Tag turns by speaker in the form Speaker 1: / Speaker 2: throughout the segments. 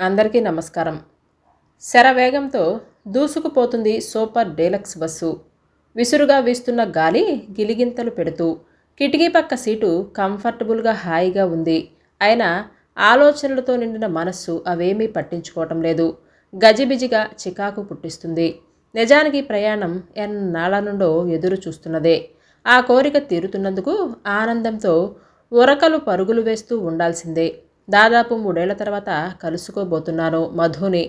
Speaker 1: అందరికీ నమస్కారం. శరవేగంతో దూసుకుపోతుంది సూపర్ డీలక్స్ బస్సు. విసురుగా వీస్తున్న గాలి గిలిగింతలు పెడుతూ కిటికీ పక్క సీటు కంఫర్టబుల్గా హాయిగా ఉంది. అయినా ఆలోచనలతో నిండిన మనస్సు అవేమీ పట్టించుకోవటం లేదు. గజిబిజిగా చికాకు పుట్టిస్తుంది. నిజానికి ప్రయాణం ఎన్నాళ్ళ నుండో ఎదురు చూస్తున్నదే. ఆ కోరిక తీరుతున్నందుకు ఆనందంతో ఉరకలు పరుగులు వేస్తూ ఉండాల్సిందే. దాదాపు మూడేళ్ళ తర్వాత కలుసుకోబోతున్నాను మధుని.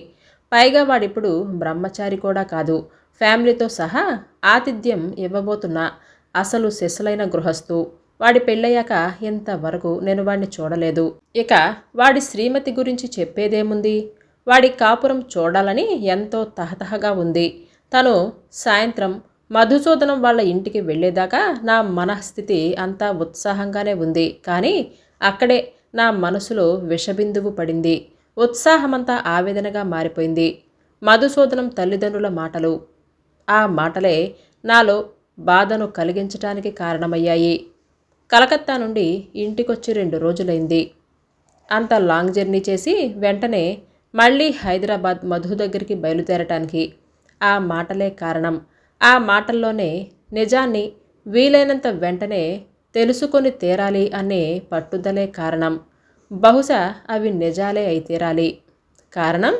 Speaker 1: పైగా వాడిప్పుడు బ్రహ్మచారి కూడా కాదు. ఫ్యామిలీతో సహా ఆతిథ్యం ఇవ్వబోతున్న అసలు శిశలైన గృహస్థు. వాడి పెళ్ళయ్యాక ఇంతవరకు నేను వాడిని చూడలేదు. ఇక వాడి శ్రీమతి గురించి చెప్పేదేముంది? వాడి కాపురం చూడాలని ఎంతో తహతహగా ఉంది. తను సాయంత్రం మధుసూదనం వాళ్ళ ఇంటికి వెళ్ళేదాకా నా మనస్థితి అంతా ఉత్సాహంగానే ఉంది. కానీ అక్కడే నా మనసులో విషబిందువు పడింది. ఉత్సాహమంతా ఆవేదనగా మారిపోయింది. మధుసూదనం తల్లిదండ్రుల మాటలు. ఆ మాటలే నాలో బాధను కలిగించటానికి కారణమయ్యాయి. కలకత్తా నుండి ఇంటికొచ్చి రెండు రోజులైంది. అంత లాంగ్ జర్నీ చేసి వెంటనే మళ్ళీ హైదరాబాద్ మధు దగ్గరికి బయలుదేరటానికి. ఆ మాటలే కారణం. ఆ మాటల్లోనే నిజాన్ని వీలైనంత వెంటనే తెలుసుకొని తీరాలి అనే పట్టుదలే కారణం. బహుశా అవి నిజాలే అయి తీరాలి. కారణం?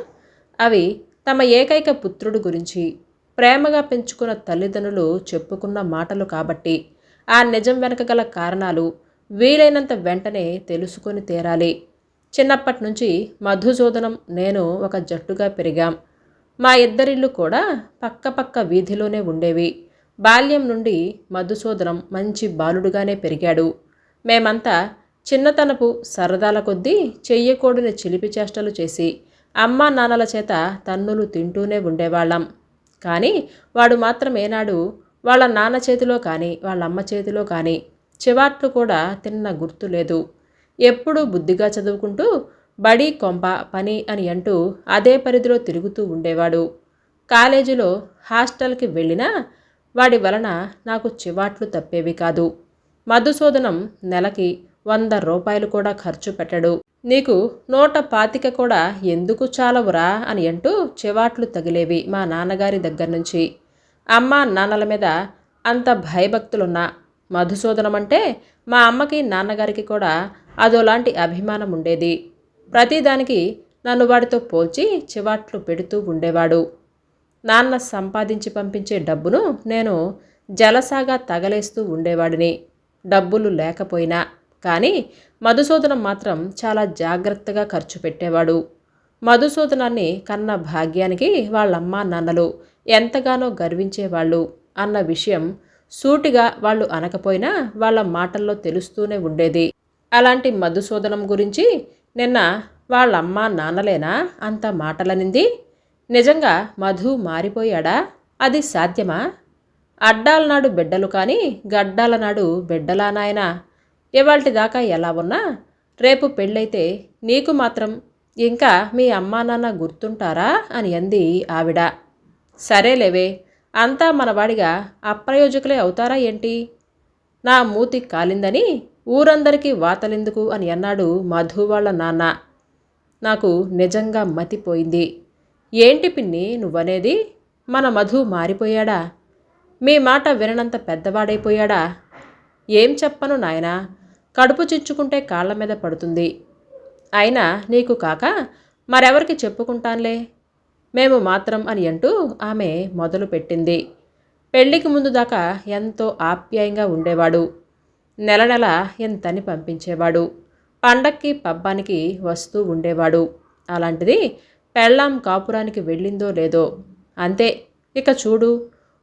Speaker 1: అవి తమ ఏకైక పుత్రుడు గురించి ప్రేమగా పెంచుకున్న తల్లిదండ్రులు చెప్పుకున్న మాటలు కాబట్టి. ఆ నిజం వెనక గల కారణాలు వీలైనంత వెంటనే తెలుసుకొని తీరాలి. చిన్నప్పటి నుంచి మధుసూదనం నేను ఒక జట్టుగా పెరిగాం. మా ఇద్దరిళ్ళు కూడా పక్క పక్క వీధిలోనే ఉండేవి. బాల్యం నుండి మధుసూదనం మంచి బాలుడుగానే పెరిగాడు. మేమంతా చిన్నతనపు సరదాల కొద్దీ చెయ్యకూడని చిలిపి చేష్టలు చేసి అమ్మా నాన్నల చేత తన్నులు తింటూనే ఉండేవాళ్ళం. కానీ వాడు మాత్రం ఏనాడు వాళ్ళ నాన్న చేతిలో కానీ వాళ్ళ అమ్మ చేతిలో కానీ చివాట్లు కూడా తిన్న గుర్తు లేదు. ఎప్పుడూ బుద్ధిగా చదువుకుంటూ బడి కొంప పని అని అంటూ అదే పరిధిలో తిరుగుతూ ఉండేవాడు. కాలేజీలో హాస్టల్కి వెళ్ళినా వాడి వలన నాకు చివాట్లు తప్పేవి కాదు. మధుసూదనం నెలకి వంద రూపాయలు కూడా ఖర్చు పెట్టడు. నీకు నూట పాతిక కూడా ఎందుకు చాలవురా అని అంటూ చివాట్లు తగిలేవి మా నాన్నగారి దగ్గర నుంచి. అమ్మ నాన్నల మీద అంత భయభక్తులున్నా మధుసూదనం అంటే మా అమ్మకి నాన్నగారికి కూడా అదోలాంటి అభిమానం ఉండేది ప్రతిదానికి నన్ను వాడితో పోల్చి చివాట్లు పెడుతూ ఉండేవాడు. నాన్న సంపాదించి పంపించే డబ్బును నేను జలసాగా తగలేస్తూ ఉండేవాడిని. డబ్బులు లేకపోయినా. కానీ మధుసూదనం మాత్రం చాలా జాగ్రత్తగా ఖర్చు పెట్టేవాడు. మధుసూదనాన్ని కన్న భాగ్యానికి వాళ్ళమ్మ నాన్నలు ఎంతగానో గర్వించేవాళ్ళు అన్న విషయం సూటిగా వాళ్ళు అనకపోయినా వాళ్ళ మాటల్లో తెలుస్తూనే ఉండేది. అలాంటి మధుసూదనం గురించి నిన్న వాళ్ళమ్మ నాన్నలేనా అంత మాటలనింది? నిజంగా మధు మారిపోయాడా? అది సాధ్యమా? అడ్డాలనాడు బిడ్డలు కానీ గడ్డాల నాడు బిడ్డలా నాయనా? ఇవాల్టి దాకా ఎలా ఉన్నా? రేపు పెళ్ళైతే నీకు మాత్రం ఇంకా మీ అమ్మా నాన్న గుర్తుంటారా? అని అంది ఆవిడ. సరేలేవే అంతా మనవాడిగా అప్రయోజకులే అవుతారా ఏంటి? నా మూతి కాలిందని ఊరందరికీ వాతలెందుకు అని అన్నాడు మధు వాళ్ళ నాన్న. నాకు నిజంగా మతిపోయింది. ఏంటి పిన్ని నువ్వనేది? మన మధు మారిపోయాడా? మీ మాట విననంత పెద్దవాడైపోయాడా? ఏం చెప్పను నాయనా? కడుపు చించుకుంటే కాళ్ళ మీద పడుతుంది. అయినా నీకు కాక మరెవరికి చెప్పుకుంటాన్లే? మేము మాత్రం అని అంటూ ఆమె మొదలు పెట్టింది. పెళ్ళికి ముందు దాకా ఎంతో ఆప్యాయంగా ఉండేవాడు. నెల నెల ఎంతని పంపించేవాడు. పండక్కి పబ్బానికి వస్తూ ఉండేవాడు. అలాంటిది పెళ్ళాం కాపురానికి వెళ్ళిందో లేదో. అంతే ఇక చూడు.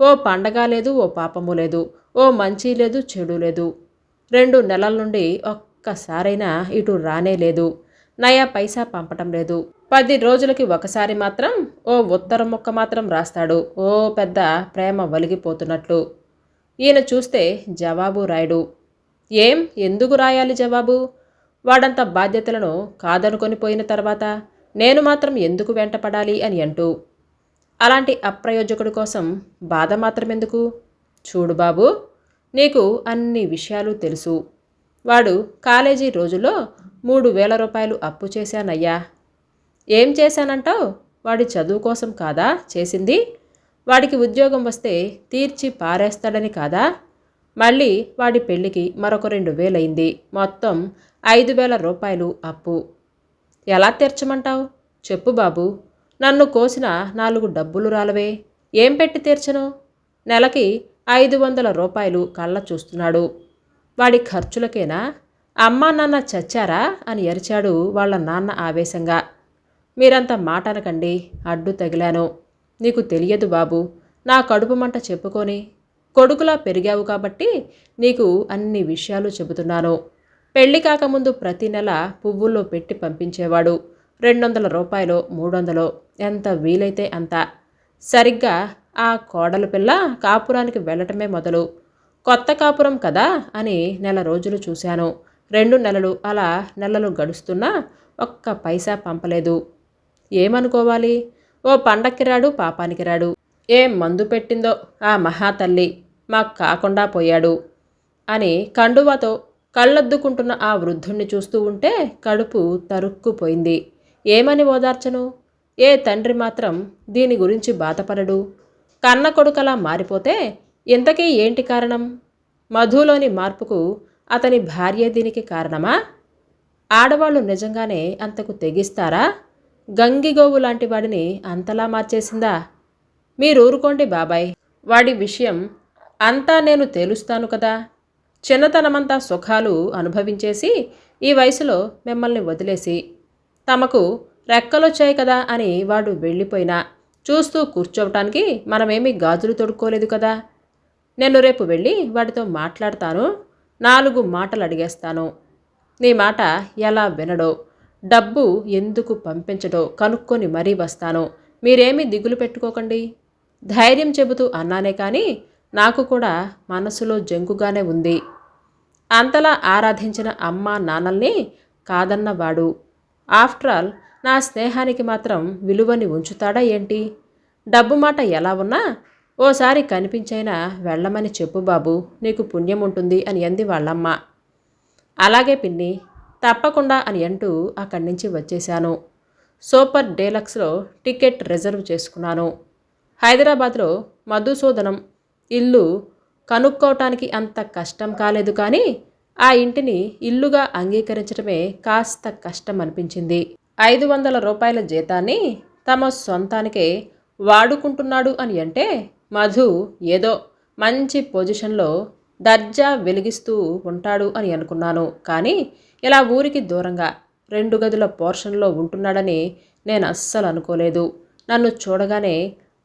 Speaker 1: ఓ పండగ లేదు ఓ పాపము లేదు ఓ మంచి లేదు చెడు లేదు. రెండు నెలల నుండి ఒక్కసారైనా ఇటు రానే లేదు. నయా పైసా పంపటం లేదు. పది రోజులకి ఒకసారి మాత్రం ఓ ఉత్తరం ముక్క మాత్రం రాస్తాడు. ఓ పెద్ద ప్రేమ వలిగిపోతున్నట్లు. ఈయన చూస్తే జవాబు రాయడు. ఏం ఎందుకు రాయాలి జవాబు? వాడంత బాధ్యతలను కాదనుకొని పోయిన తర్వాత నేను మాత్రం ఎందుకు వెంటపడాలి అని అంటూ అలాంటి అప్రయోజకుడి కోసం బాధ మాత్రం ఎందుకు చూడు బాబు నీకు అన్ని విషయాలు తెలుసు. వాడు కాలేజీ రోజుల్లో మూడు వేల రూపాయలు అప్పు చేశానయ్యా. ఏం చేశానంటావు? వాడి చదువు కోసం కాదా? చేసింది. వాడికి ఉద్యోగం వస్తే తీర్చి పారేస్తాడని కాదా? మళ్ళీ వాడి పెళ్ళికి మరొక రెండు వేలైంది మొత్తం ఐదు వేల రూపాయలు అప్పు. ఎలా తీర్చమంటావు? చెప్పు బాబు. నన్ను కోసిన నాలుగు డబ్బులు రాలవే. ఏం పెట్టి తీర్చను? నెలకి ఐదు వందల రూపాయలు కళ్ళ చూస్తున్నాడు. వాడి ఖర్చులకేనా? అమ్మా నాన్న చచ్చారా? అని ఎరిచాడు వాళ్ళ నాన్న ఆవేశంగా. మీరంత మాట అనకండి అడ్డు తగిలాను. నీకు తెలియదు బాబు నా కడుపు మంట చెప్పుకొని కొడుకులా పెరిగావు కాబట్టి నీకు అన్ని విషయాలు చెబుతున్నాను. పెళ్ళి కాకముందు ప్రతి నెల పువ్వుల్లో పెట్టి పంపించేవాడు. రెండు వందల రూపాయలు మూడు వందలు ఎంత వీలైతే అంత. సరిగ్గా ఆ కోడలు పిల్ల కాపురానికి వెళ్ళటమే మొదలు. కొత్త కాపురం కదా అని నెల రోజులు చూశాను. రెండు నెలలు అలా నెలలు గడుస్తున్నా ఒక్క పైసా పంపలేదు. ఏమనుకోవాలి? ఓ పండక్కి రాడు పాపానికి రాడు ఏం మందు పెట్టిందో ఆ మహాతల్లి. మాకు కాకుండా పోయాడు. అని కండువాతో కళ్ళద్దుకుంటున్న ఆ వృద్ధుణ్ణి చూస్తూ ఉంటే కడుపు తరుక్కుపోయింది. ఏమని ఓదార్చను? ఏ తండ్రి మాత్రం దీని గురించి బాధపడడు. కన్న కొడుకలా మారిపోతే ఇంతకీ ఏంటి కారణం? మధులోని మార్పుకు అతని భార్య దీనికి కారణమా? ఆడవాళ్ళు నిజంగానే అంతకు తెగిస్తారా? గంగిగోవు లాంటి వాడిని అంతలా మార్చేసిందా? మీరు ఊరుకోండి బాబాయ్. వాడి విషయం అంతా నేను తేలుస్తాను కదా. చిన్నతనమంతా సుఖాలు అనుభవించేసి ఈ వయసులో మిమ్మల్ని వదిలేసి తమకు రెక్కలొచ్చాయి కదా అని వాడు వెళ్ళిపోయినా చూస్తూ కూర్చోవటానికి మనమేమీ గాజులు తొడుక్కోలేదు కదా. నేను రేపు వెళ్ళి వాడితో మాట్లాడతాను. నాలుగు మాటలు అడిగేస్తాను. నీ మాట ఎలా వినడో డబ్బు ఎందుకు పంపించడో కనుక్కొని మరీ వస్తాను. మీరేమీ దిగులు పెట్టుకోకండి. ధైర్యం చెబుతూ అన్నానే కానీ నాకు కూడా మనసులో జంకుగానే ఉంది. అంతలా ఆరాధించిన అమ్మ నాన్నల్ని కాదన్నవాడు. ఆఫ్టర్ ఆల్ నా స్నేహానికి మాత్రం విలువని ఉంచుతాడా ఏంటి? డబ్బు మాట ఎలా ఉన్నా ఓసారి కనిపించైనా వెళ్ళమని చెప్పు బాబు నీకు పుణ్యం ఉంటుంది అని అంది వాళ్ళమ్మ. అలాగే పిన్ని తప్పకుండా అని అంటూ అక్కడి నుంచి వచ్చేశాను. సూపర్ డేలక్స్లో టికెట్ రిజర్వ్ చేసుకున్నాను. హైదరాబాద్లో మధుసూదనం ఇల్లు కనుక్కోవటానికి అంత కష్టం కాలేదు కానీ ఆ ఇంటిని ఇల్లుగా అంగీకరించడమే కాస్త కష్టం అనిపించింది. ఐదు వందల రూపాయల జీతాన్ని తమ సొంతానికే వాడుకుంటున్నాడు అని అంటే మధు ఏదో మంచి పొజిషన్లో దర్జా వెలిగిస్తూ ఉంటాడు అని అనుకున్నాను. కానీ ఇలా ఊరికి దూరంగా రెండు గదుల పోర్షన్లో ఉంటున్నాడని నేను అస్సలు అనుకోలేదు. నన్ను చూడగానే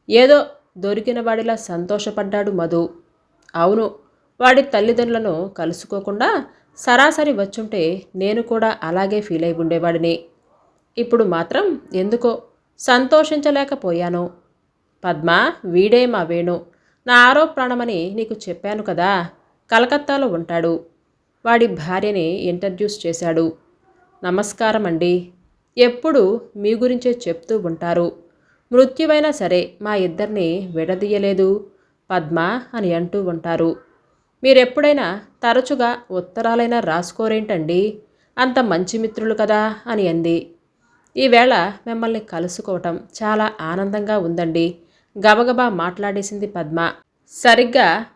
Speaker 1: ఏదో దొరికిన వాడిలా సంతోషపడ్డాడు మధు. అవును వాడి తల్లిదండ్రులను కలుసుకోకుండా సరాసరి వచ్చుంటే నేను కూడా అలాగే ఫీల్ అయి ఉండేవాడిని. ఇప్పుడు మాత్రం ఎందుకో సంతోషించలేకపోయాను. పద్మ వీడే మా వేణు. నా ఆరో ప్రాణమని నీకు చెప్పాను కదా కలకత్తాలో ఉంటాడు. వాడి భార్యని ఇంట్రడ్యూస్ చేశాడు. నమస్కారం అండి ఎప్పుడు మీ గురించే చెప్తూ ఉంటారు. మృత్యువైనా సరే మా ఇద్దరిని విడదీయలేదు. పద్మ అని అంటూ ఉంటారు. మీరెప్పుడైనా తరచుగా ఉత్తరాలైనా రాసుకోరేంటండి? అంత మంచి మిత్రులు కదా అని అంది. ఈవేళ మిమ్మల్ని కలుసుకోవటం చాలా ఆనందంగా ఉందండి. గబగబా మాట్లాడేసింది పద్మ. సరిగ్గా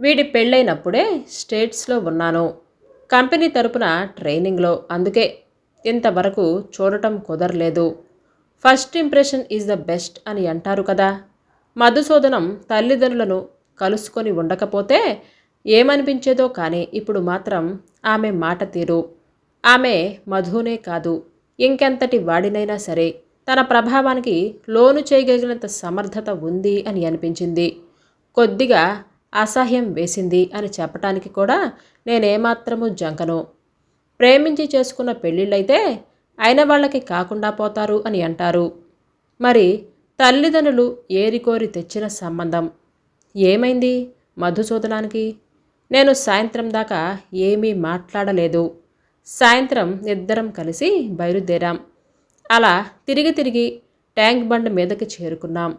Speaker 1: వీడి పెళ్ళైనప్పుడే స్టేట్స్లో ఉన్నాను. కంపెనీ తరపున ట్రైనింగ్లో. అందుకే ఇంతవరకు చూడటం కుదరలేదు. First impression is the best అని అంటారు కదా. మధుసూదనం తల్లిదండ్రులను కలుసుకొని ఉండకపోతే ఏమనిపించేదో కానీ ఇప్పుడు మాత్రం ఆమె మాట తీరు. ఆమె మధునే కాదు. ఇంకెంతటి వాడినైనా సరే తన ప్రభావానికి లోను చేయగలిగినంత సమర్థత ఉంది అని అనిపించింది. కొద్దిగా అసహ్యం వేసింది అని చెప్పటానికి కూడా నేనేమాత్రము జంకను. ప్రేమించి చేసుకున్న పెళ్ళిళ్ళైతే అయిన వాళ్ళకి కాకుండా పోతారు అని అంటారు. మరి తల్లిదండ్రులు ఏరికోరి తెచ్చిన సంబంధం. ఏమైంది? మధుసూదనానికి నేను సాయంత్రం దాకా ఏమీ మాట్లాడలేదు. సాయంత్రం ఇద్దరం కలిసి బయలుదేరాం. అలా తిరిగి తిరిగి ట్యాంక్ బండ్ మీదకి చేరుకున్నాం.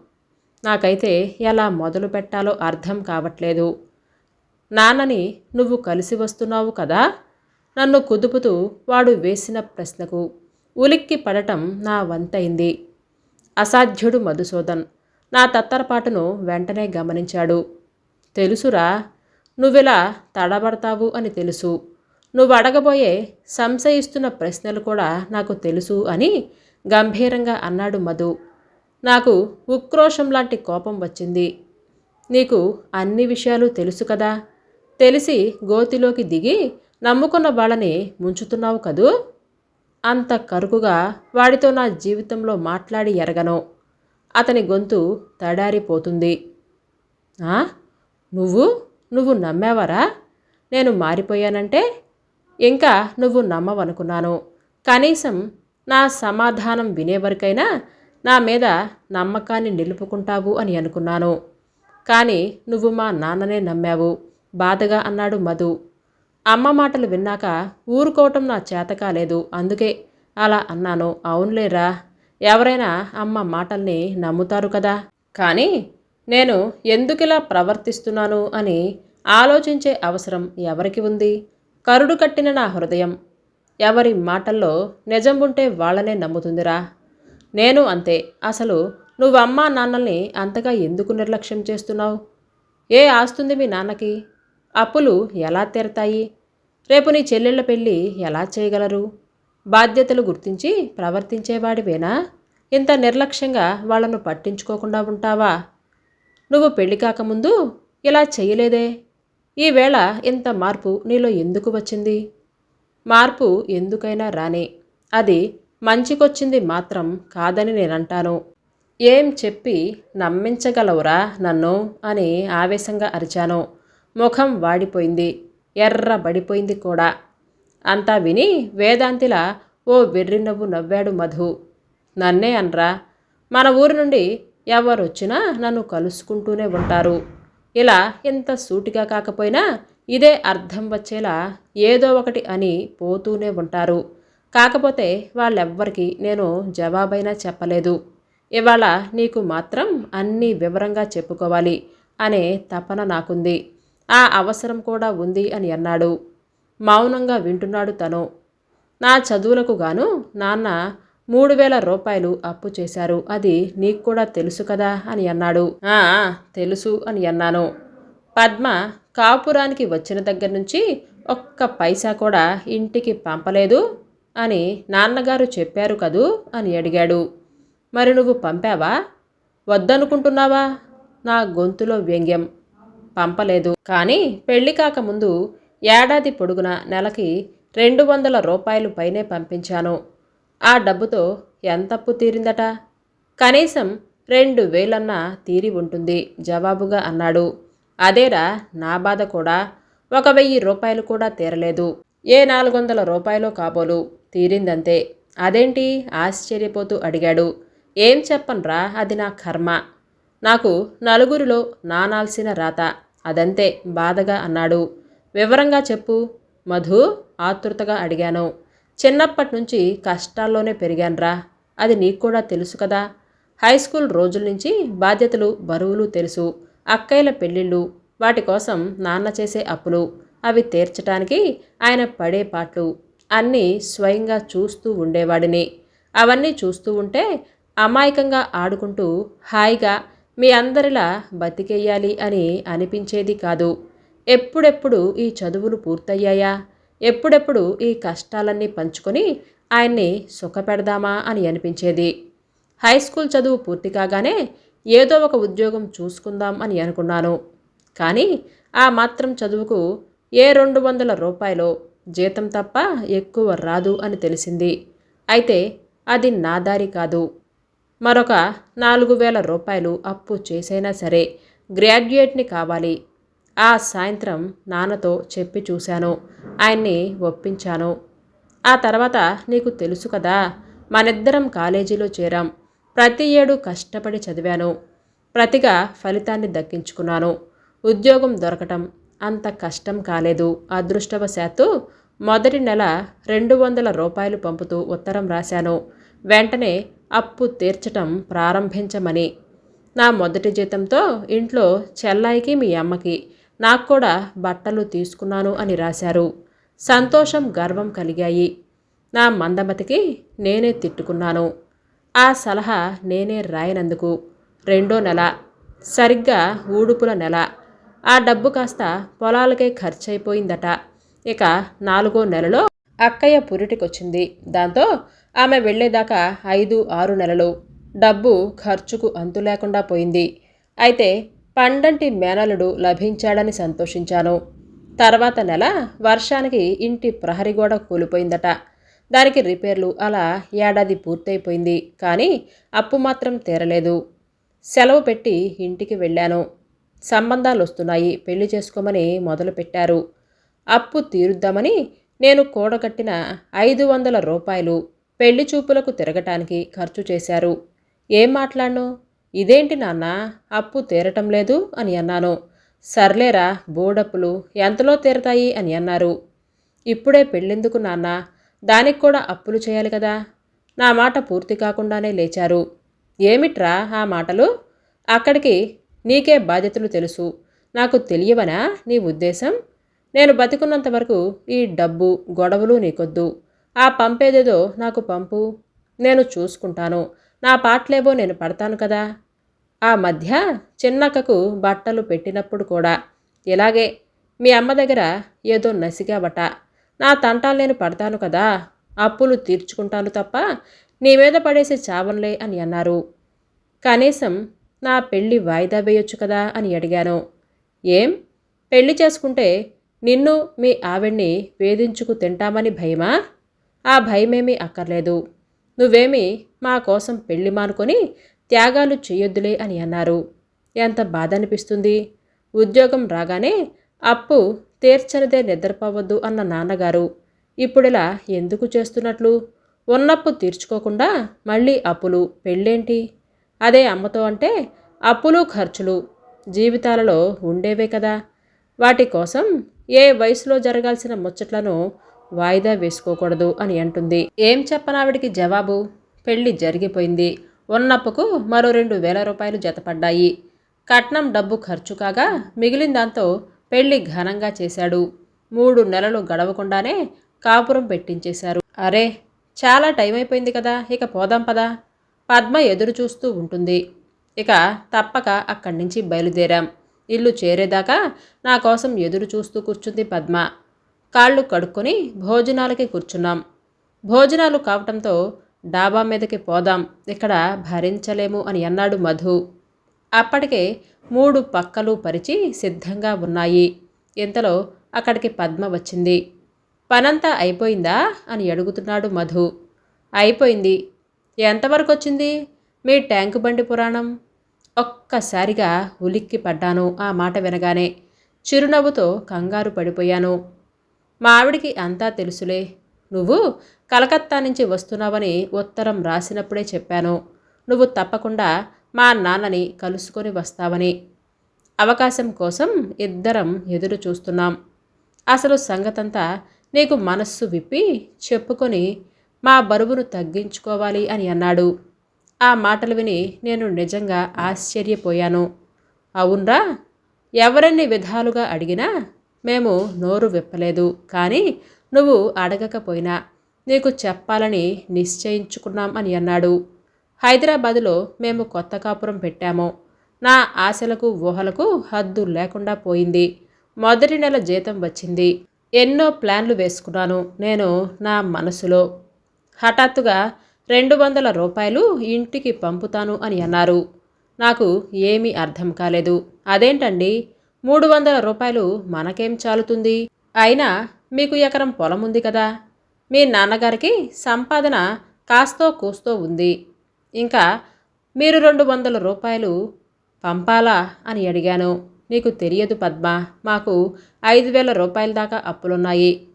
Speaker 1: నాకైతే ఎలా మొదలు పెట్టాలో అర్థం కావట్లేదు. నాన్నని నువ్వు కలిసి వస్తున్నావు కదా నన్ను కుదుపుతూ వాడు వేసిన ప్రశ్నకు ఉలిక్కి పడటం నా వంతైంది అసాధ్యుడు మధుసూదన్. నా తత్తరపాటును వెంటనే గమనించాడు. తెలుసురా నువ్విలా తడబడతావు అని తెలుసు. నువ్వు అడగబోయే సంశయిస్తున్న ప్రశ్నలు కూడా నాకు తెలుసు అని గంభీరంగా అన్నాడు మధు. నాకు ఉక్రోషం లాంటి కోపం వచ్చింది. నీకు అన్ని విషయాలు తెలుసు కదా? తెలిసి గోతిలోకి దిగి నమ్ముకున్న వాళ్ళని ముంచుతున్నావు కదూ? అంత కరుకుగా వాడితో నా జీవితంలో మాట్లాడి ఎరగను. అతని గొంతు తడారిపోతుంది. నువ్వు? నువ్వు నమ్మావరా? నేను మారిపోయానంటే? ఇంకా నువ్వు నమ్మవనుకున్నాను. కనీసం నా సమాధానం వినేవరకైనా నా మీద నమ్మకాన్ని నిలుపుకుంటావు అని అనుకున్నాను. కానీ నువ్వు మా నాన్ననే నమ్మావు. బాధగా అన్నాడు మధు. అమ్మ మాటలు విన్నాక ఊరుకోవటం నా చేత కాలేదు. అందుకే అలా అన్నాను. అవునులేరా ఎవరైనా అమ్మ మాటల్ని నమ్ముతారు కదా? కానీ నేను ఎందుకిలా ప్రవర్తిస్తున్నాను అని ఆలోచించే అవసరం ఎవరికి ఉంది? కరుడు కట్టిన నా హృదయం. ఎవరి మాటల్లో నిజం ఉంటే వాళ్ళనే నమ్ముతుందిరా. నేను అంతే. అసలు నువ్వు అమ్మా నాన్నల్ని అంతగా ఎందుకు నిర్లక్ష్యం చేస్తున్నావు? ఏ ఆస్తుంది మీ నాన్నకి? అప్పులు ఎలా తీరతాయి? రేపు నీ చెల్లెళ్ళ పెళ్ళి ఎలా చేయగలరు? బాధ్యతలు గుర్తించి ప్రవర్తించేవాడివేనా? ఇంత నిర్లక్ష్యంగా వాళ్ళను పట్టించుకోకుండా ఉంటావా? నువ్వు పెళ్ళి కాకముందు ఇలా చేయలేదే? ఈవేళ ఇంత మార్పు నీలో ఎందుకు వచ్చింది? మార్పు ఎందుకైనా రానే. అది మంచికొచ్చింది మాత్రం కాదని నేనంటాను. ఏం చెప్పి నమ్మించగలవురా నన్ను? అని ఆవేశంగా అరిచాను. ముఖం వాడిపోయింది. ఎర్రబడిపోయింది కూడా. అంతా విని వేదాంతిలా ఓ వెర్రి నవ్వు నవ్వాడు మధు. నన్నే అనరా మన ఊరి నుండి ఎవరొచ్చినా నన్ను కలుసుకుంటూనే ఉంటారు. ఇలా ఇంత సూటిగా కాకపోయినా ఇదే అర్థం వచ్చేలా ఏదో ఒకటి అని పోతూనే ఉంటారు. కాకపోతే వాళ్ళెవ్వరికి నేను జవాబైనా చెప్పలేదు. ఇవాళ నీకు మాత్రం అన్నీ వివరంగా చెప్పుకోవాలి అనే తపన నాకుంది. ఆ అవసరం కూడా ఉంది అని అన్నాడు. మౌనంగా వింటున్నాడు తను. నా చదువులకు గాను నాన్న మూడు వేల రూపాయలు అప్పు చేశారు. అది నీకు కూడా తెలుసు కదా అని అన్నాడు. "ఆ, తెలుసు అని అన్నాను. పద్మ కాపురానికి వచ్చిన దగ్గర నుంచి ఒక్క పైసా కూడా ఇంటికి పంపలేదు అని నాన్నగారు చెప్పారు కదూ అని అడిగాడు. మరి నువ్వు పంపావా? వద్దనుకుంటున్నావా? నా గొంతులో వ్యంగ్యం. పంపలేదు. కానీ పెళ్ళి కాకముందు ఏడాది పొడుగున నెలకి రెండు వందల రూపాయలు పైనే పంపించాను. ఆ డబ్బుతో ఎంతప్పు తీరిందట? కనీసం రెండు వేలన్నా తీరి ఉంటుంది జవాబుగా అన్నాడు. అదేరా నా బాధ కూడా. ఒక వెయ్యి రూపాయలు కూడా తీరలేదు. ఏ నాలుగు వందల రూపాయలు కాబోలు? తీరిందంతే. అదేంటి? ఆశ్చర్యపోతూ అడిగాడు. ఏం చెప్పనురా అది నా కర్మ? నాకు నలుగురిలో నానాల్సిన రాత. అదంతే బాధగా అన్నాడు. వివరంగా చెప్పు. మధు ఆతృతగా అడిగాను. చిన్నప్పటి నుంచి కష్టాల్లోనే పెరిగానురా. అది నీకు కూడా తెలుసు కదా. హై స్కూల్ రోజుల నుంచి బాధ్యతలు బరువులు తెలుసు. అక్కయ్యల పెళ్ళిళ్ళు వాటి కోసం నాన్న చేసే అప్పులు అవి తీర్చటానికి ఆయన పడే పాటలు అన్నీ స్వయంగా చూస్తూ ఉండేవాడిని. అవన్నీ చూస్తూ ఉంటే అమాయకంగా ఆడుకుంటూ హాయిగా మీ అందరిలా బతికేయాలి అని అనిపించేది కాదు. ఎప్పుడెప్పుడు ఈ చదువులు పూర్తయ్యాయా? ఎప్పుడెప్పుడు ఈ కష్టాలన్నీ పంచుకొని ఆయన్ని సుఖపెడదామా అని అనిపించేది. హై స్కూల్ చదువు పూర్తి కాగానే ఏదో ఒక ఉద్యోగం చూసుకుందాం అని అనుకున్నాను. కానీ ఆ మాత్రం చదువుకు ఏ రెండు వందల రూపాయలు జీతం తప్ప ఎక్కువ రాదు అని తెలిసింది. అయితే అది నా దారి కాదు. మరొక నాలుగు వేల రూపాయలు అప్పు చేసైనా సరే గ్రాడ్యుయేట్ని కావాలి. ఆ సాయంత్రం నాన్నతో చెప్పి చూశాను. ఆయన్ని ఒప్పించాను. ఆ తర్వాత నీకు తెలుసు కదా మనిద్దరం కాలేజీలో చేరాం. ప్రతి ఏడు కష్టపడి చదివాను. ప్రతిగా ఫలితాన్ని దక్కించుకున్నాను. ఉద్యోగం దొరకటం అంత కష్టం కాలేదు. అదృష్టవశాత్తు మొదటి నెల రెండు వందల రూపాయలు పంపుతూ ఉత్తరం రాశాను. వెంటనే అప్పు తీర్చటం ప్రారంభించమని. నా మొదటి జీతంతో ఇంట్లో చెల్లాయికి మీ అమ్మకి నాకు కూడా బట్టలు తీసుకున్నాను అని రాశారు. సంతోషం గర్వం కలిగాయి. నా మందమతికి నేనే తిట్టుకున్నాను. ఆ సలహా నేనే రాయనందుకు. రెండో నెల సరిగ్గా ఊడుపుల నెల. ఆ డబ్బు కాస్త పొలాలకే ఖర్చయిపోయిందట. ఇక నాలుగో నెలలో అక్కయ్య పురిటికొచ్చింది. దాంతో ఆమె వెళ్ళేదాకా ఐదు ఆరు నెలలు. డబ్బు ఖర్చుకు అంతు లేకుండా పోయింది. అయితే పండంటి మేనలుడు లభించాడని సంతోషించాను. తర్వాత నెల వర్షానికి ఇంటి ప్రహరీ గోడ కూలిపోయిందట. దానికి రిపేర్లు అలా ఏడాది పూర్తయిపోయింది. కానీ అప్పు మాత్రం తీరలేదు. సెలవు పెట్టి ఇంటికి వెళ్ళాను. సంబంధాలు వస్తున్నాయి పెళ్ళి చేసుకోమని మొదలుపెట్టారు అప్పు తీరుద్దామని నేను కూడగట్టిన ఐదు వందల రూపాయలు. పెళ్ళి చూపులకు తిరగటానికి ఖర్చు చేశారు. ఏం మాట్లాడను? ఇదేంటి నాన్న? అప్పు తీరటం లేదు అని అన్నాను. సర్లేరా బోడప్పులు ఎంతలో తీరతాయి అని అన్నారు. ఇప్పుడే పెళ్ళెందుకు నాన్న? దానికి కూడా అప్పులు చేయాలి కదా నా మాట పూర్తి కాకుండానే లేచారు. ఏమిట్రా ఆ మాటలు? అక్కడికి నీకే బాధ్యతలు తెలుసు. నాకు తెలియవనా నీ ఉద్దేశం? నేను బతికున్నంత వరకు ఈ డబ్బు గొడవలు నీకొద్దు. ఆ పంపేదేదో నాకు పంపు నేను చూసుకుంటాను. నా పాటలేవో నేను పడతాను కదా. ఆ మధ్య చిన్నక్కకు బట్టలు పెట్టినప్పుడు కూడా. ఇలాగే మీ అమ్మ దగ్గర ఏదో నసిగాబట నా తంటాలు నేను పడతాను కదా. అప్పులు తీర్చుకుంటాను తప్ప నీ మీద పడేసి చావన్లే అని అన్నారు. కనీసం నా పెళ్ళి వాయిదా వేయొచ్చు కదా అని అడిగాను. ఏం? పెళ్ళి చేసుకుంటే నిన్ను మీ ఆవిడ్ని వేధించుకు తింటామని భయమా? ఆ భయమేమీ అక్కర్లేదు. నువ్వేమి మా కోసం పెళ్ళి మానుకొని త్యాగాలు చేయొద్దులే అని అన్నారు. ఎంత బాధ అనిపిస్తుంది ఉద్యోగం రాగానే అప్పు తీర్చనిదే నిద్రపోవద్దు అన్న నాన్నగారు. ఇప్పుడిలా ఎందుకు చేస్తున్నట్లు? ఉన్నప్పు తీర్చుకోకుండా మళ్ళీ అప్పులు పెళ్ళేంటి? అదే అమ్మతో అంటే అప్పులు ఖర్చులు జీవితాలలో ఉండేవే కదా. వాటి కోసం ఏ వయసులో జరగాల్సిన ముచ్చట్లను వాయిదా వేసుకోకూడదు అని అంటుంది. ఏం చెప్పనావిడికి జవాబు? పెళ్ళి జరిగిపోయింది. ఉన్నప్పుకు మరో రెండు వేల రూపాయలు జతపడ్డాయి. కట్నం డబ్బు ఖర్చు కాగా మిగిలిన దాంతో పెళ్ళి ఘనంగా చేశాడు. మూడు నెలలు గడవకుండానే కాపురం పెట్టించేశారు. అరే చాలా టైం అయిపోయింది కదా ఇక పోదాం పదా? పద్మ ఎదురు చూస్తూ ఉంటుంది. ఇక తప్పక అక్కడి నుంచి బయలుదేరాం. ఇల్లు చేరేదాకా నా కోసం ఎదురు చూస్తూ కూర్చుంది పద్మ. కాళ్ళు కడుక్కొని భోజనాలకి కూర్చున్నాం. భోజనాలు కావటంతో డాబా మీదకి పోదాం. ఇక్కడ భరించలేము అని అన్నాడు మధు. అప్పటికే మూడు పక్కలు పరిచి సిద్ధంగా ఉన్నాయి. ఇంతలో అక్కడికి పద్మ వచ్చింది. పనంతా అయిపోయిందా అని అడుగుతున్నాడు మధు. అయిపోయింది. ఎంతవరకు వచ్చింది మీ ట్యాంకు బండి పురాణం? ఒక్కసారిగా ఉలిక్కి పడ్డాను ఆ మాట వినగానే. చిరునవ్వుతో కంగారు పడిపోయాను. మా ఆవిడికి అంతా తెలుసులే. నువ్వు కలకత్తా నుంచి వస్తున్నావని ఉత్తరం రాసినప్పుడే చెప్పాను. నువ్వు తప్పకుండా మా నాన్నని కలుసుకొని వస్తావని. అవకాశం కోసం ఇద్దరం ఎదురు చూస్తున్నాం. అసలు సంగతంతా నీకు మనస్సు విప్పి చెప్పుకొని మా బరువును తగ్గించుకోవాలి అని అన్నాడు. ఆ మాటలు విని నేను నిజంగా ఆశ్చర్యపోయాను. అవునరా? ఎవరన్ని విధాలుగా అడిగినా మేము నోరు విప్పలేదు. కానీ నువ్వు అడగకపోయినా నీకు చెప్పాలని నిశ్చయించుకున్నాం అని అన్నాడు. హైదరాబాదులో మేము కొత్త కాపురం పెట్టాము. నా ఆశలకు ఊహలకు హద్దు లేకుండా పోయింది. మొదటి నెల జీతం వచ్చింది. ఎన్నో ప్లాన్లు వేసుకున్నాను నేను నా మనసులో. హఠాత్తుగా రెండు వందల రూపాయలు ఇంటికి పంపుతాను అని అన్నారు. నాకు ఏమీ అర్థం కాలేదు. అదేంటండి? మూడు వందల రూపాయలు మనకేం చాలుతుంది? అయినా మీకు ఎకరం పొలం ఉంది కదా. మీ నాన్నగారికి సంపాదన కాస్తో కూస్తో ఉంది. ఇంకా మీరు రెండు వందల రూపాయలు పంపాలా అని అడిగాను. నీకు తెలియదు పద్మ మాకు ఐదు వేల రూపాయల దాకా అప్పులున్నాయి.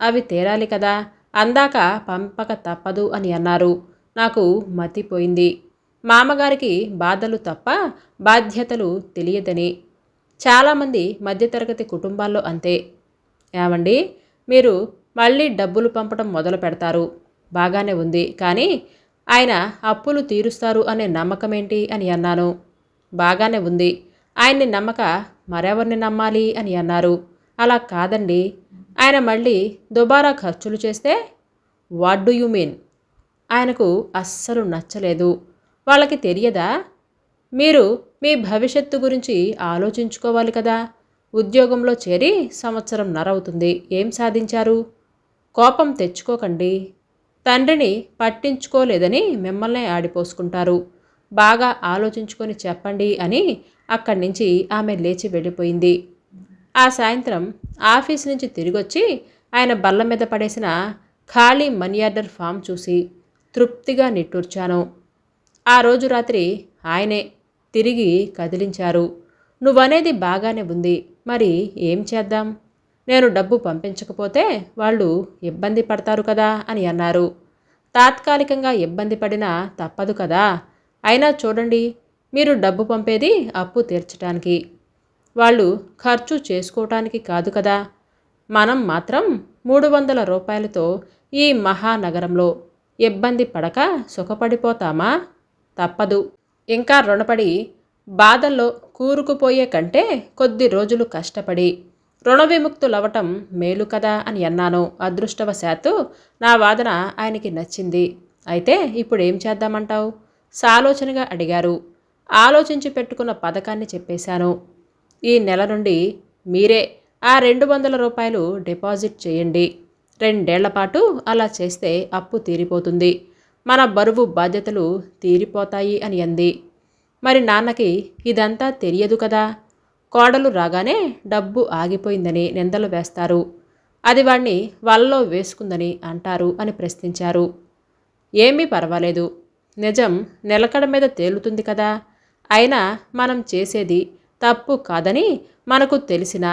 Speaker 1: అవి తీరాలి కదా అందాక పంపక తప్పదు అని అన్నారు. నాకు మతిపోయింది. మామగారికి బాధలు తప్ప బాధ్యతలు తెలియదని. చాలామంది మధ్యతరగతి కుటుంబాల్లో అంతే. ఏమండి? మీరు మళ్ళీ డబ్బులు పంపడం మొదలు పెడతారు. బాగానే ఉంది. కానీ ఆయన అప్పులు తీరుస్తారు అనే నమ్మకం ఏంటి అని అన్నాను. బాగానే ఉంది. ఆయన్ని నమ్మక మరెవరిని నమ్మాలి అని అన్నారు. అలా కాదండి. ఆయన మళ్ళీ దుబారా ఖర్చులు చేస్తే వాట్ డూ యూ మీన్? ఆయనకు అస్సలు నచ్చలేదు. వాళ్ళకి తెలియదా? మీరు మీ భవిష్యత్తు గురించి ఆలోచించుకోవాలి కదా. ఉద్యోగంలో చేరి సంవత్సరం నరవుతుంది. ఏం సాధించారు? కోపం తెచ్చుకోకండి. తండ్రిని పట్టించుకోలేదని మిమ్మల్నే ఆడిపోసుకుంటారు. బాగా ఆలోచించుకొని చెప్పండి అని అక్కడి నుంచి ఆమె లేచి వెళ్ళిపోయింది. ఆ సాయంత్రం ఆఫీస్ నుంచి తిరిగొచ్చి ఆయన బల్ల మీద పడేసిన ఖాళీ మనీ ఆర్డర్ ఫామ్ చూసి తృప్తిగా నిట్టూర్చాను. ఆ రోజు రాత్రి ఆయనే తిరిగి కదిలించారు. నువ్వనేది బాగానే ఉంది. మరి ఏం చేద్దాం? నేను డబ్బు పంపించకపోతే వాళ్ళు ఇబ్బంది పడతారు కదా అని అన్నారు. తాత్కాలికంగా ఇబ్బంది పడినా తప్పదు కదా. అయినా చూడండి మీరు డబ్బు పంపేది అప్పు తీర్చడానికి వాళ్ళు ఖర్చు చేసుకోవటానికి కాదు కదా. మనం మాత్రం మూడు వందల రూపాయలతో ఈ మహానగరంలో ఇబ్బంది పడక సుఖపడిపోతామా? తప్పదు. ఇంకా రుణపడి బాధల్లో కూరుకుపోయే కంటే కొద్ది రోజులు కష్టపడి రుణ విముక్తులవటం మేలు కదా అని అన్నాను. అదృష్టవశాత్తు నా వాదన ఆయనకి నచ్చింది. అయితే ఇప్పుడు ఏం చేద్దామంటావు? సాలోచనగా అడిగారు. ఆలోచించి పెట్టుకున్న పథకాన్ని చెప్పేశాను. ఈ నెల నుండి మీరే ఆ రెండు వందల రూపాయలు డిపాజిట్ చేయండి. రెండేళ్ళ పాటు అలా చేస్తే అప్పు తీరిపోతుంది. మన బరువు బాధ్యతలు తీరిపోతాయి అని అంది. మరి నాన్నకి ఇదంతా తెలియదు కదా? కోడలు రాగానే డబ్బు ఆగిపోయిందని నిందలు వేస్తారు. అది వాణ్ణి వలలో వేసుకుందని అంటారు అని ప్రశ్నించారు. ఏమీ పర్వాలేదు. నిజం నిలకడ మీద తేలుతుంది కదా? అయినా మనం చేసేది తప్పు కాదని మనకు తెలిసిన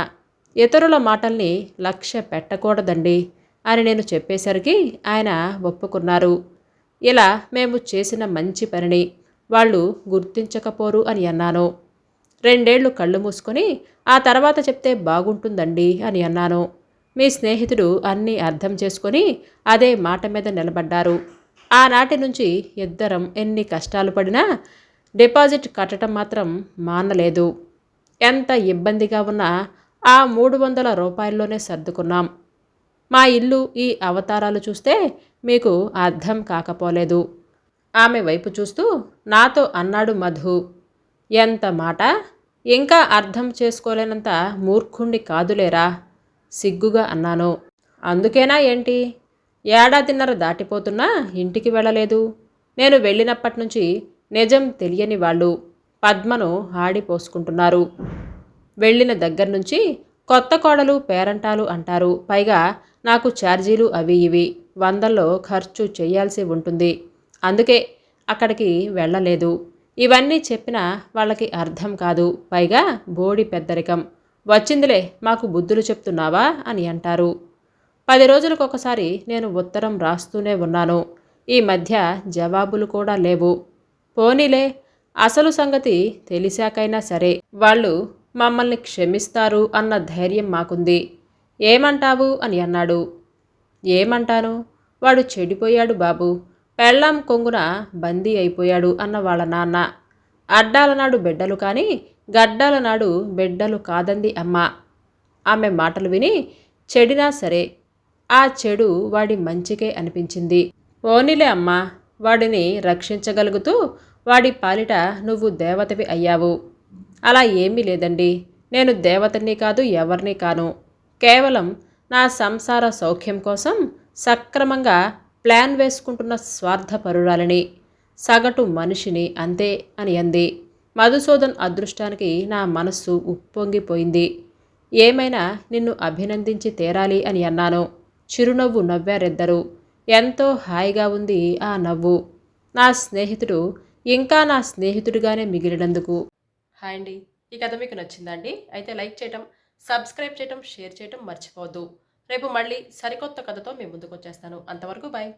Speaker 1: ఇతరుల మాటల్ని లక్ష్య పెట్టకూడదండి అని నేను చెప్పేసరికి ఆయన ఒప్పుకున్నారు. ఇలా మేము చేసిన మంచి పనిని వాళ్ళు గుర్తించకపోరు అని అన్నాను. రెండేళ్ళు కళ్ళు మూసుకొని ఆ తర్వాత చెప్తే బాగుంటుందండి అని అన్నాను. మీ స్నేహితుడు అన్నీ అర్థం చేసుకొని అదే మాట మీద నిలబడ్డారు. ఆనాటి నుంచి ఇద్దరం ఎన్ని కష్టాలు పడినా డిపాజిట్ కట్టడం మాత్రం మానలేదు. ఎంత ఇబ్బందిగా ఉన్నా ఆ మూడు వందల రూపాయల్లోనే సర్దుకున్నాం. మా ఇల్లు ఈ అవతారాలు చూస్తే మీకు అర్థం కాకపోలేదు. ఆమె వైపు చూస్తూ నాతో అన్నాడు మధు. ఎంత మాట? ఇంకా అర్థం చేసుకోలేనంత మూర్ఖుణ్ణి కాదులేరా? సిగ్గుగా అన్నాను. అందుకేనా ఏంటి? ఏడాదిన్నర దాటిపోతున్నా ఇంటికి వెళ్ళలేదు. నేను వెళ్ళినప్పటి నుంచి నిజం తెలియని వాళ్ళు. పద్మను ఆడిపోసుకుంటున్నారు. వెళ్ళిన దగ్గర నుంచి కొత్త కోడలు పేరంటాలు అంటారు. పైగా నాకు ఛార్జీలు అవి ఇవి వందల్లో ఖర్చు చేయాల్సి ఉంటుంది. అందుకే అక్కడికి వెళ్ళలేదు. ఇవన్నీ చెప్పినా వాళ్ళకి అర్థం కాదు. పైగా బోడి పెద్దరికం. వచ్చిందిలే మాకు బుద్ధులు చెప్తున్నావా అని అంటారు. పది రోజులకు ఒకసారి నేను ఉత్తరం రాస్తూనే ఉన్నాను. ఈ మధ్య జవాబులు కూడా లేవు. పోనీలే అసలు సంగతి తెలిసాకైనా సరే వాళ్ళు మమ్మల్ని క్షమిస్తారు అన్న ధైర్యం మాకుంది. ఏమంటావు? అని అన్నాడు. ఏమంటాను? వాడు చెడిపోయాడు బాబు. పెళ్ళాం కొంగున బందీ అయిపోయాడు అన్న వాళ్ళ నాన్న. అడ్డాల నాడు బిడ్డలు కానీ గడ్డాల నాడు బిడ్డలు కాదంది అమ్మ. ఆమె మాటలు విని చెడినా సరే ఆ చెడు వాడి మంచికే అనిపించింది. ఓనిలే అమ్మా వాడిని రక్షించగలుగుతూ వాడి పాలిట నువ్వు దేవతవి అయ్యావు. అలా ఏమీ లేదండి. నేను దేవతని కాదు ఎవరిని కాను. కేవలం నా సంసార సౌఖ్యం కోసం సక్రమంగా ప్లాన్ వేసుకుంటున్న స్వార్థపరురాలని సగటు మనిషిని అంతే అని అంది. మధుసూదన్ అదృష్టానికి నా మనస్సు ఉప్పొంగిపోయింది. ఏమైనా నిన్ను అభినందించి తీరాలి అని అన్నాను. చిరునవ్వు నవ్వారిద్దరు. ఎంతో హాయిగా ఉంది ఆ నవ్వు. నా స్నేహితుడు ఇంకా నా స్నేహితుడిగానే మిగిలినందుకు. హాయ్ అండి. ఈ కథ మీకు నచ్చిందండి అయితే లైక్ చేయటం సబ్స్క్రైబ్ చేయటం షేర్ చేయటం మర్చిపోవద్దు. రేపు మళ్ళీ సరికొత్త కథతో మీ ముందుకు వచ్చేస్తాను అంతవరకు బాయ్